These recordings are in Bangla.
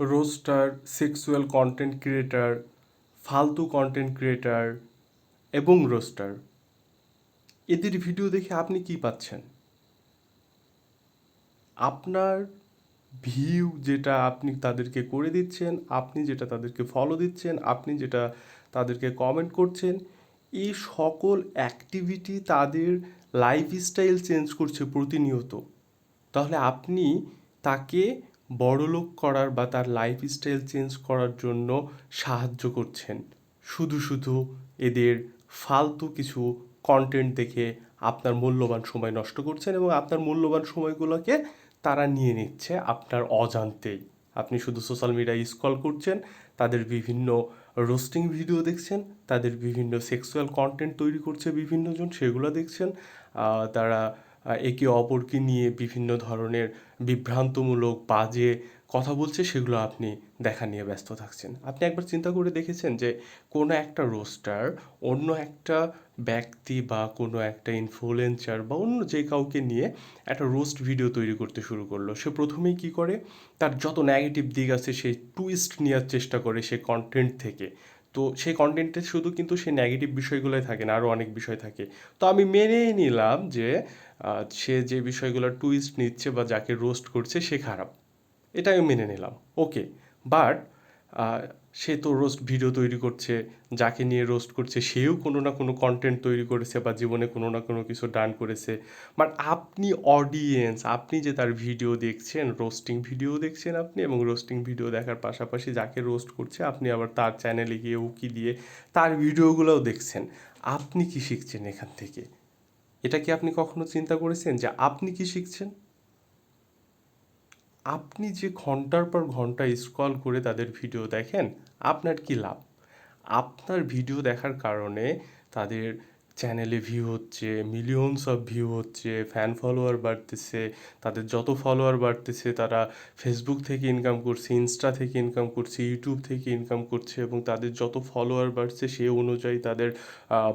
রোস্টার সেক্সুয়াল কন্টেন্ট ক্রিয়েটার ফালতু কন্টেন্ট ক্রিয়েটার এবং রোস্টার এদের ভিডিও দেখে আপনি কি পাচ্ছেন? আপনার ভিউ যেটা আপনি তাদেরকে করে দিচ্ছেন, আপনি যেটা তাদেরকে ফলো দিচ্ছেন, আপনি যেটা তাদেরকে কমেন্ট করছেন, এই সকল অ্যাক্টিভিটি তাদের লাইফস্টাইল চেঞ্জ করছে প্রতিনিয়ত। তাহলে আপনি তাকে বড়লোক করার বা তার লাইফস্টাইল চেঞ্জ করার জন্য সাহায্য করছেন। শুধু শুধু এদের ফালতু কিছু কন্টেন্ট দেখে আপনার মূল্যবান সময় নষ্ট করছেন এবং আপনার মূল্যবান সময়গুলোকে তারা নিয়ে নিচ্ছে আপনার অজান্তেই। আপনি শুধু সোশ্যাল মিডিয়ায় স্ক্রল করছেন, তাদের বিভিন্ন রোস্টিং ভিডিও দেখছেন, তাদের বিভিন্ন সেক্সুয়াল কন্টেন্ট তৈরি করছে বিভিন্নজন, সেগুলো দেখছেন তারা একে অপরকে নিয়ে বিভিন্ন ধরনের বিভ্রান্তমূলক বাজে কথা বলছে, সেগুলো আপনি দেখা নিয়ে ব্যস্ত থাকছেন। আপনি একবার চিন্তা করে দেখেছেন যে, কোনো একটা রোস্টার অন্য একটা ব্যক্তি বা কোনো একটা ইনফ্লুয়েন্সার বা অন্য যে কাউকে নিয়ে একটা রোস্ট ভিডিও তৈরি করতে শুরু করল? সে প্রথমেই কি করে? তার যত নেগেটিভ দিক আছে, সে টুইস্ট নেওয়ার চেষ্টা করে সে কন্টেন্ট থেকে। তো সেই কন্টেন্টে শুধু কিন্তু সেই নেগেটিভ বিষয়গুলোই থাকে না, আরও অনেক বিষয় থাকে। তো আমি মেনেই নিলাম যে সে যে বিষয়গুলো টুইস্ট নিচ্ছে বা যাকে রোস্ট করছে সে খারাপ। এটা আমি মেনে নিলাম। ওকে বাট সে তো রোস্ট ভিডিও তৈরি করছে, যাকে নিয়ে রোস্ট করছে, সেও কোনো না কোনো কন্টেন্ট তৈরি করেছে বা জীবনে কোনো না কোনো কিছু ডান করেছে। বাট আপনি অডিয়েন্স আপনি যে তার ভিডিও দেখছেন রোস্টিং ভিডিও দেখছেন আপনি এবং রোস্টিং ভিডিও দেখার পাশাপাশি যাকে রোস্ট করছে, আপনি আবার তার চ্যানেলে গিয়ে উকি দিয়ে তার ভিডিওগুলোও দেখছেন। আপনি কি শিখছেন এখান থেকে? এটা কি আপনি কখনো চিন্তা করেছেন যে আপনি কি শিখছেন? আপনি যে ঘণ্টার পর ঘণ্টা স্ক্রল করে তাদের ভিডিও দেখেন, আপনার কি লাভ? আপনার ভিডিও দেখার কারণে তাদের চ্যানেলে ভিউ হচ্ছে মিলিয়নস অফ ভিউ হচ্ছে ফ্যান ফলোয়ার বাড়তেছে, তাদের যত ফলোয়ার বাড়তেছে, তারা ফেসবুক থেকে ইনকাম করছে ইনস্টা থেকে ইনকাম করছে ইউটিউব থেকে ইনকাম করছে এবং তাদের যত ফলোয়ার বাড়ছে, সে অনুযায়ী তাদের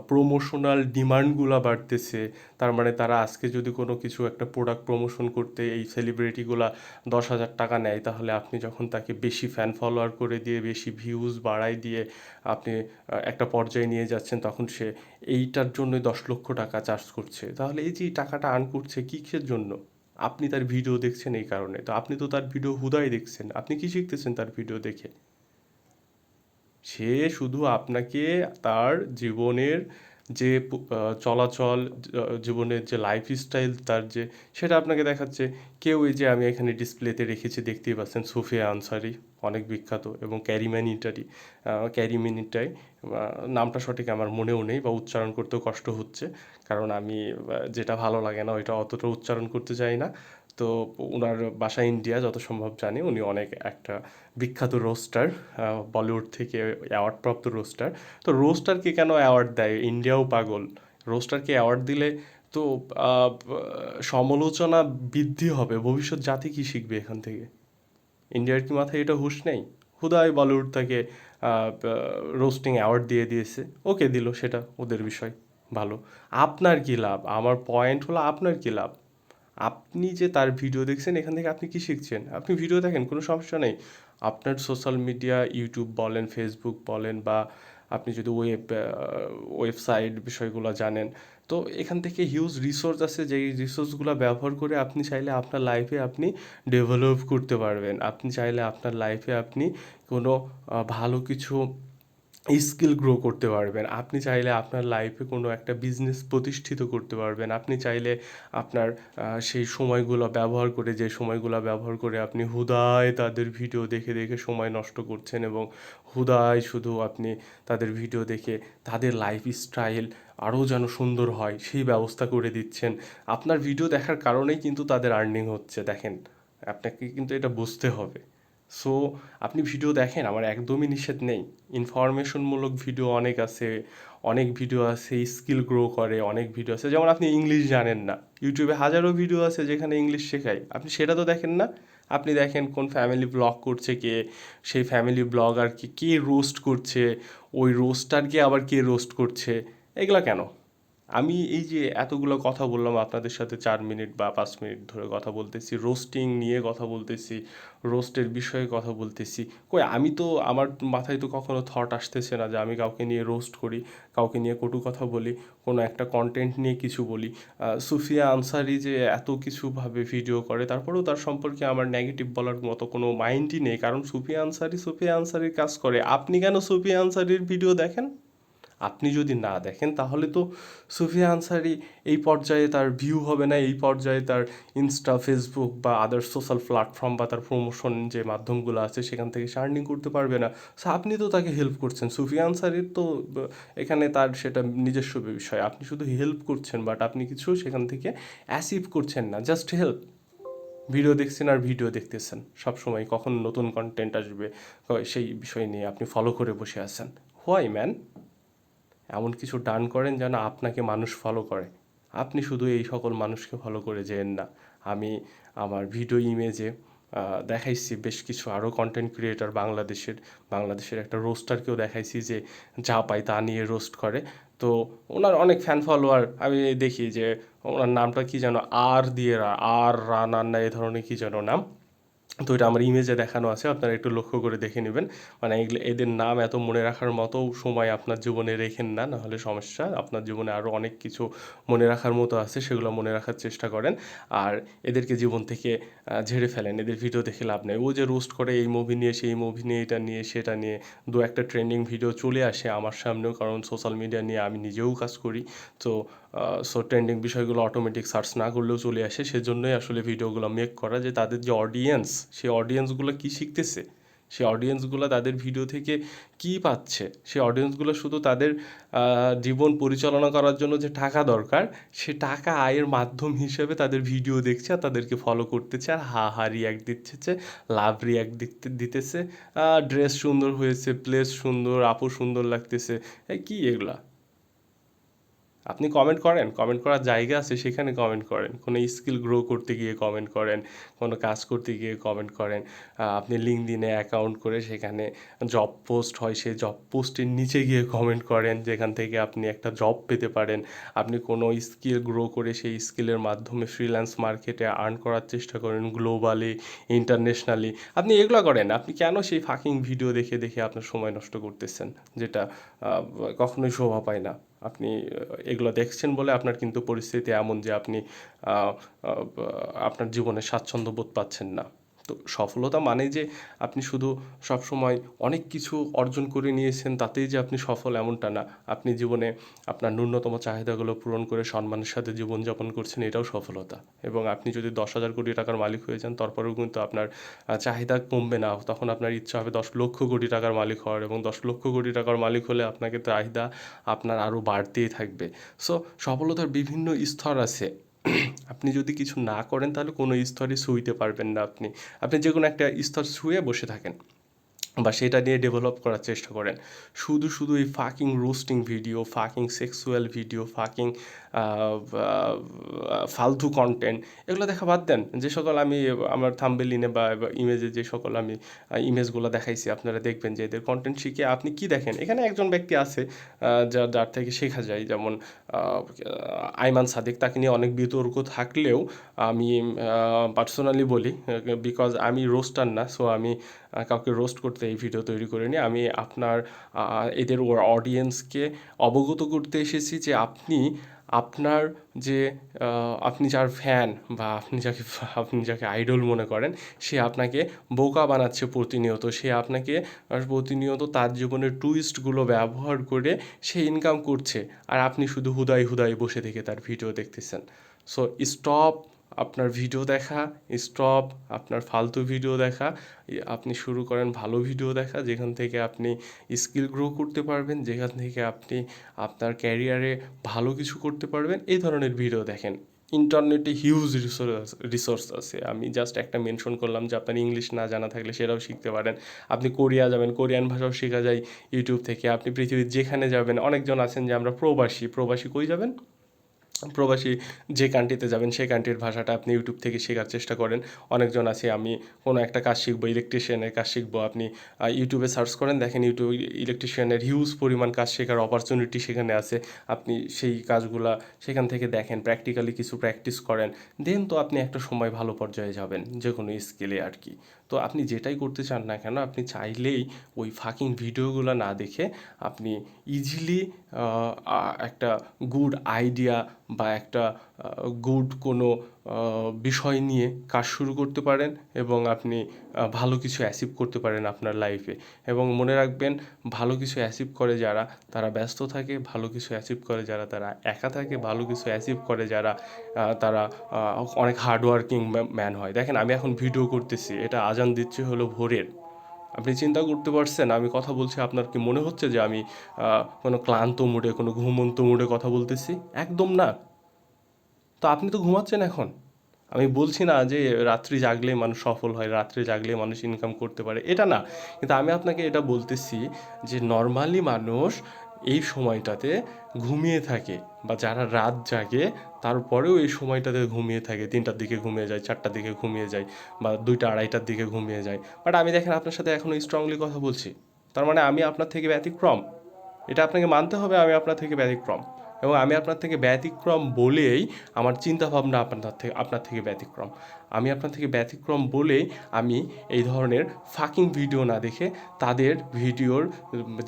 প্রমোশনাল ডিমান্ডগুলো বাড়তেছে। তার মানে তারা আজকে যদি কোনো কিছু একটা প্রোডাক্ট প্রমোশন করতে এই সেলিব্রিটিগুলা দশ হাজার টাকা নেয়, তাহলে আপনি যখন তাকে বেশি ফ্যান ফলোয়ার করে দিয়ে, বেশি ভিউজ বাড়াই দিয়ে আপনি একটা পর্যায়ে নিয়ে যাচ্ছেন, তখন সে এইটার জন্যই দশ লক্ষ টাকা চার্জ করছে। তাহলে এই যে টাকাটা আর্ন করছে কিসের জন্য? আপনি তার ভিডিও দেখছেন এই কারণে। তো আপনি তো তার ভিডিও হুদায় দেখছেন। আপনি কি শিখতেছেন তার ভিডিও দেখে? সে শুধু আপনাকে তার জীবনের যে চলাচল জীবনের যে লাইফস্টাইল তার যে, সেটা আপনাকে দেখাচ্ছে। কেউ এই যে আমি এখানে ডিসপ্লেতে রেখেছি, দেখতেই পাচ্ছেন সোফিয়া আনসারি, অনেক বিখ্যাত, এবং ক্যারিম্যানিটারি ক্যারিমিনিটাই নামটা সঠিক আমার মনেও নেই বা উচ্চারণ করতেও কষ্ট হচ্ছে, কারণ আমি যেটা ভালো লাগে না ওইটা অতটা উচ্চারণ করতে চাই না। তো ওনার বাসা ইন্ডিয়া যত সম্ভব জানি, উনি অনেক একটা বিখ্যাত রোস্টার বলিউড থেকে অ্যাওয়ার্ড প্রাপ্ত রোস্টার তো রোস্টারকে কেন অ্যাওয়ার্ড দেয়? ইন্ডিয়াও পাগল। রোস্টারকে অ্যাওয়ার্ড দিলে তো সমালোচনা বৃদ্ধি হবে। ভবিষ্যৎ জাতি কি শিখবে এখান থেকে? ইন্ডিয়ার কি মাথায় এটা হুঁশ নেই? হুদাই বলিউড তাকে রোস্টিং অ্যাওয়ার্ড দিয়ে দিয়েছে। ওকে দিল সেটা, ওদের বিষয়। ভালো। আপনার কি লাভ? আমার পয়েন্ট হলো আপনার কি লাভ? আপনি যে তার ভিডিও দেখছেন, এখান থেকে আপনি কি শিখছেন? আপনি ভিডিও দেখেন, কোনো সমস্যা নেই। আপনার সোশ্যাল মিডিয়া ইউটিউব বলেন ফেসবুক বলেন, বা আপনি যদি ওয়েব ওয়েবসাইট বিষয়গুলো জানেন, তো এখান থেকে হিউজ রিসোর্স আছে যেই রিসোর্সগুলো ব্যবহার করে আপনি চাইলে আপনার লাইফে আপনি ডেভেলপ করতে পারবেন। আপনি চাইলে আপনার লাইফে আপনি কোনো ভালো কিছু স্কিল গ্রো করতে পারবেন। আপনি চাইলে আপনার লাইফে কোনো একটা বিজনেস প্রতিষ্ঠিত করতে পারবেন। আপনি চাইলে আপনার সেই সময়গুলো ব্যবহার করে, যে সময়গুলো ব্যবহার করে আপনি হুদায় তাদের ভিডিও দেখে দেখে সময় নষ্ট করছেন এবং হুদায় শুধু আপনি তাদের ভিডিও দেখে তাদের লাইফ স্টাইল আরও যেন সুন্দর হয়, সেই ব্যবস্থা করে দিচ্ছেন। আপনার ভিডিও দেখার কারণেই কিন্তু তাদের আর্নিং হচ্ছে। দেখেন, আপনাকে কিন্তু এটা বুঝতে হবে। সো আপনি ভিডিও দেখেন, আমার একদমই নিষেধ নেই। ইনফরমেশনমূলক ভিডিও অনেক আছে, অনেক ভিডিও আছে স্কিল গ্রো করে, অনেক ভিডিও আছে। যেমন আপনি ইংলিশ জানেন না। ইউটিউবে হাজারো ভিডিও আছে যেখানে ইংলিশ শেখায়। আপনি সেটা তো দেখেন না। আপনি দেখেন কোন ফ্যামিলি ব্লগ করছে কে, সেই ফ্যামিলি ব্লগ ব্লগারকে কে রোস্ট করছে, ওই রোস্টারকে আবার কে রোস্ট করছে, এগুলা কেন? আমি এই যে এতগুলো কথা বললাম, আপনাদের সাথে চার মিনিট বা পাঁচ মিনিট ধরে কথা বলতেছি রোস্টিং নিয়ে কথা বলতেছি রোস্টের বিষয়ে কথা বলতেছি। কই, আমি তো, আমার মাথায় তো কখনো থট আসতেছে না যে আমি কাউকে নিয়ে রোস্ট করি, কাউকে নিয়ে কটু কথা বলি, কোনো একটা কন্টেন্ট নিয়ে কিছু বলি। সুফিয়া আনসারি যে এত কিছুভাবে ভিডিও করে, তারপরেও তার সম্পর্কে আমার নেগেটিভ বলার মতো কোনো মাইন্ডই নেই। কারণ সুফিয়া আনসারি, সুফিয়া আনসারির কাজ করে। আপনি কেন সুফিয়া আনসারির ভিডিও দেখেন? আপনি যদি না দেখেন, তাহলে তো সুফিয়া আনসারি এই পর্যায়ে তার ভিউ হবে না, এই পর্যায়ে তার ইনস্টা ফেসবুক বা আদার সোশ্যাল প্ল্যাটফর্ম বা তার প্রমোশন যে মাধ্যমগুলো আছে, সেখান থেকে শার্নিং করতে পারবে না। সো আপনি তো তাকে হেল্প করছেন। সুফিয়া আনসারির তো এখানে তার সেটা নিজস্ব বিষয়। আপনি শুধু হেল্প করছেন বাট আপনি কিছু সেখান থেকে অ্যাচিভ করছেন না। জাস্ট হেল্প ভিডিও দেখছেন আর ভিডিও দেখতেছেন। সব সময় কখন নতুন কন্টেন্ট আসবে সেই বিষয় নিয়ে আপনি ফলো করে বসে আছেন। হোয়াই ম্যান এমন কিছু ডান করেন যেন আপনাকে মানুষ ফলো করে। আপনি শুধু এই সকল মানুষকে ফলো করে যেন না। আমি আমার ভিডিও ইমেজে দেখাইছি বেশ কিছু আরও কন্টেন্ট ক্রিয়েটর বাংলাদেশের বাংলাদেশের একটা রোস্টারকেও দেখাইছি যে যা পায় তা নিয়ে রোস্ট করে। তো ওনার অনেক ফ্যান ফলোয়ার আমি দেখি যে ওনার নামটা কি যেন আর দিয়ে আর রানার না এ ধরনের কি যেন নাম। তো এটা আমার ইমেজে দেখানো আছে, আপনারা একটু লক্ষ্য করে দেখে নেবেন। মানে এগুলো, এদের নাম এত মনে রাখার মতো সময় আপনার জীবনে রেখেন না নাহলে সমস্যা। আপনার জীবনে আরও অনেক কিছু মনে রাখার মতো আছে, সেগুলো মনে রাখার চেষ্টা করেন। আর এদেরকে জীবন থেকে ঝেড়ে ফেলেন, এদের ভিডিও দেখে লাভ নেই। ও যে রোস্ট করে, এই মুভি নিয়ে, সেই মুভি নিয়ে, এটা নিয়ে, সেটা নিয়ে, দু একটা ট্রেন্ডিং ভিডিও চলে আসে আমার সামনেও, কারণ সোশ্যাল মিডিয়া নিয়ে আমি নিজেও কাজ করি। তো সো ট্রেন্ডিং বিষয়গুলো অটোমেটিক সার্চ না করলেও চলে আসে, সেজন্যই আসলে ভিডিওগুলো মেক করা যে তাদের যে অডিয়েন্স সেই অডিয়েন্সগুলো কী শিখতেছে? সেই অডিয়েন্সগুলো তাদের ভিডিও থেকে কী পাচ্ছে? সেই অডিয়েন্সগুলো শুধু তাদের জীবন পরিচালনা করার জন্য যে টাকা দরকার, সে টাকা আয়ের মাধ্যম হিসেবে তাদের ভিডিও দেখছে আর তাদেরকে ফলো করতেছে আর হা হা রিয়াক্ট দিচ্ছে লাভ রিয়াক্ট দিতে, দিতেছে। ড্রেস সুন্দর হয়েছে প্লেস সুন্দর, আপু সুন্দর লাগতেছে। কী এগুলা? আপনি কমেন্ট করেন কমেন্ট করার জায়গা আছে, সেখানে কমেন্ট করেন। কোনো স্কিল গ্রো করতে গিয়ে কমেন্ট করেন, কোনো কাজ করতে গিয়ে কমেন্ট করেন। আপনি লিঙ্কডিনে অ্যাকাউন্ট করে সেখানে জব পোস্ট হয়, সেই জব পোস্টের নিচে গিয়ে কমেন্ট করেন, যেখান থেকে আপনি একটা জব পেতে পারেন। আপনি কোনো স্কিল গ্রো করে সেই স্কিলের মাধ্যমে ফ্রিল্যান্স মার্কেটে আর্ন করার চেষ্টা করেন গ্লোবালি ইন্টারন্যাশনালি আপনি এগুলো করেন, আপনি কেন সেই ফাঁকিং ভিডিও দেখে দেখে আপনার সময় নষ্ট করতেছেন? যেটা কখনোই শোভা পায় না। আপনি এগুলো দেখছেন বলে আপনার কিন্তু পরিস্থিতি এমন যে আপনি আপনার জীবনে স্বাচ্ছন্দ্য বোধ পাচ্ছেন না। তো সফলতা মানে যে আপনি শুধু সবসময় অনেক কিছু অর্জন করে নিয়েছেন, তাতেই যে আপনি সফল এমনটা না। আপনি জীবনে আপনার ন্যূনতম চাহিদাগুলো পূরণ করে সম্মানের সাথে জীবনযাপন করছেন, এটাও সফলতা। এবং আপনি যদি দশ হাজার কোটি টাকার মালিক হয়ে যান, তারপরেও কিন্তু আপনার চাহিদা কমবে না। তখন আপনার ইচ্ছা হবে দশ লক্ষ কোটি টাকার মালিক হওয়ার এবং দশ লক্ষ কোটি টাকার মালিক হলে আপনাকে চাহিদা আপনার আরও বাড়তেই থাকবে। সো সফলতার বিভিন্ন স্তর আছে। আপনি যদি কিছু না করেন, তাহলে কোনো স্তরে শুইতে পারবেন না আপনি। আপনি যে কোনো একটা স্তর শুয়ে বসে থাকেন বা সেটা নিয়ে ডেভেলপ করার চেষ্টা করেন। শুধু শুধু এই fucking roasting video fucking sexual video fucking ফালতু কন্টেন্ট এগুলো দেখা বাদ দেন। যে সকল আমি আমার থাম্বেলিনে বা ইমেজে যে সকল আমি ইমেজগুলো দেখাইছি আপনারা দেখবেন যে এদের কন্টেন্ট শিখে আপনি কি দেখেন? এখানে একজন ব্যক্তি আছে আহ, যার থেকে শেখা যায়। যেমন আইমান সাদিক তাকে নিয়ে অনেক বিতর্ক থাকলেও আমি পার্সোনালি বলি বিকজ আমি রোস্টার না সো আমি কাউকে রোস্ট করতে এই ভিডিও তৈরি করিনি। আমি আপনার এদের অডিয়েন্সকে অবগত করতে এসেছি যে আপনি আপনার যে আপনি যার ফ্যান বা আপনি যাকে আপনি যাকে আইডল মনে করেন, সে আপনাকে বোকা বানাচ্ছে প্রতিনিয়ত। সে আপনাকে প্রতিনিয়ত তার জীবনের টুইস্টগুলো ব্যবহার করে সে ইনকাম করছে। আর আপনি শুধু হুদাই হুদাই বসে থেকে তার ভিডিও দেখতেছেন। সো স্টপ আপনার ভিডিও দেখা স্টপ আপনার ফালতু ভিডিও দেখা আপনি শুরু করেন ভালো ভিডিও দেখা, যেখান থেকে আপনি স্কিল গ্রো করতে পারবেন, যেখান থেকে আপনি আপনার ক্যারিয়ারে ভালো কিছু করতে পারবেন, এই ধরনের ভিডিও দেখেন। ইন্টারনেটে হিউজ রিসোর্স রিসোর্স আছে। আমি জাস্ট একটা মেনশন করলাম যে আপনার ইংলিশ না জানা থাকলে সেটাও শিখতে পারেন। আপনি কোরিয়া যাবেন কোরিয়ান ভাষাও শেখা যায় ইউটিউব থেকে। আপনি পৃথিবীর যেখানে যাবেন, অনেকজন আছেন যে আমরা প্রবাসী। প্রবাসী কই যাবেন? প্রবাসী যে কান্ট্রিতে যাবেন, সেই কান্ট্রির ভাষাটা আপনি ইউটিউব থেকে শেখার চেষ্টা করেন। অনেকজন আছে, আমি কোনো একটা কাজ শিখব ইলেকট্রিশিয়ানের কাজ শিখব, আপনি ইউটিউবে সার্চ করেন, দেখেন ইউটিউব ইলেকট্রিশিয়ানের হিউজ পরিমাণ কাজ শেখার অপরচুনিটি সেখানে আছে। আপনি সেই কাজগুলা সেখান থেকে দেখেন প্র্যাকটিক্যালি কিছু প্র্যাকটিস করেন দেন তো আপনি একটা সময় ভালো পর্যায়ে যাবেন, যে কোনো স্কেলে আর কি। তো আপনি যেটাই করতে চান না কেন, আপনি চাইলেই ওই ফাকিং ভিডিওগুলো না দেখে আপনি ইজিলি একটা গুড আইডিয়া বা একটা গুড কোনো বিষয় নিয়ে কাজ শুরু করতে পারেন এবং আপনি ভালো কিছু অ্যাচিভ করতে পারেন আপনার লাইফে এবং মনে রাখবেন, ভালো কিছু অ্যাচিভ করে যারা, তারা ব্যস্ত থাকে, ভালো কিছু অ্যাচিভ করে যারা, তারা একা থাকে, ভালো কিছু অ্যাচিভ করে যারা তারা অনেক হার্ডওয়ার্কিং ম্যান হয়। দেখেন, আমি এখন ভিডিও করতেছি, এটা আজান দিচ্ছে হলো ভোরের। আপনি চিন্তা করতে পারছেন, আমি কথা বলছি, আপনার কি মনে হচ্ছে যে আমি কোনো ক্লান্ত মুডে কোনো ঘুমন্ত মুডে কথা বলতেছি? একদম না। তো আপনি তো ঘুমাচ্ছেন এখন। আমি বলছি না যে রাত্রি জাগলে মানুষ সফল হয়, রাত্রে জাগলে মানুষ ইনকাম করতে পারে, এটা না। কিন্তু আমি আপনাকে এটা বলতেছি যে নর্মালি মানুষ এই সময়টাতে ঘুমিয়ে থাকে বা যারা রাত জাগে তারপরেও এই সময়টাতে ঘুমিয়ে থাকে। তিনটার দিকে ঘুমিয়ে যায়, চারটার দিকে ঘুমিয়ে যায় বা দুইটা আড়াইটার দিকে ঘুমিয়ে যায়। বাট আমি দেখেন আপনার সাথে এখনও স্ট্রংলি কথা বলছি। তার মানে আমি আপনার থেকে ব্যতিক্রম। এটা আপনাকে মানতে হবে, আমি আপনার থেকে ব্যতিক্রম। এবং আমি আপনার থেকে ব্যতিক্রম বলেই আমার চিন্তা ভাবনা আপনার থেকে আপনার থেকে ব্যতিক্রম। আমি আপনার থেকে ব্যতিক্রম বলেই আমি এই ধরনের ফাকিং ভিডিও না দেখে তাদের ভিডিওর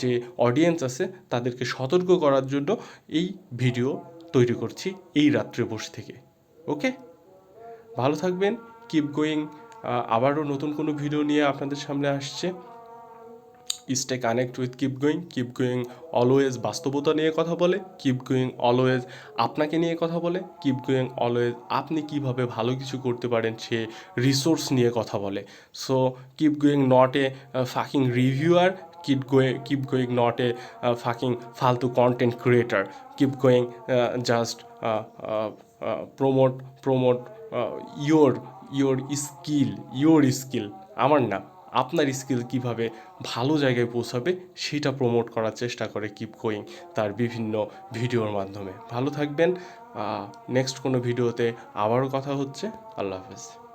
যে অডিয়েন্স আছে তাদেরকে সতর্ক করার জন্য এই ভিডিও তৈরি করছি এই রাত্রে বসে থেকে ওকে ভালো থাকবেন কিপ গোয়িং আবারও নতুন কোনো ভিডিও নিয়ে আপনাদের সামনে আসছে। Stay connect with keep going keep going always বাস্তবতা নিয়ে কথা বলে কিপ গোয়িং অলওয়েজ আপনাকে নিয়ে কথা বলে কিপ গোয়িং অলওয়েজ আপনি কীভাবে ভালো কিছু করতে পারেন সে রিসোর্স নিয়ে কথা বলে। So keep going not a fucking reviewer keep going keep going not a fucking ফালতু content creator keep going just promote promote your your skill your skill আমার না। আপনার স্কিল কীভাবে ভালো জায়গায় পৌঁছাবে সেটা প্রমোট করার চেষ্টা করে কিপ গোয়িং তার বিভিন্ন ভিডিওর মাধ্যমে। ভালো থাকবেন নেক্সট কোনো ভিডিওতে আবারও কথা হচ্ছে, আল্লাহ হাফেজ।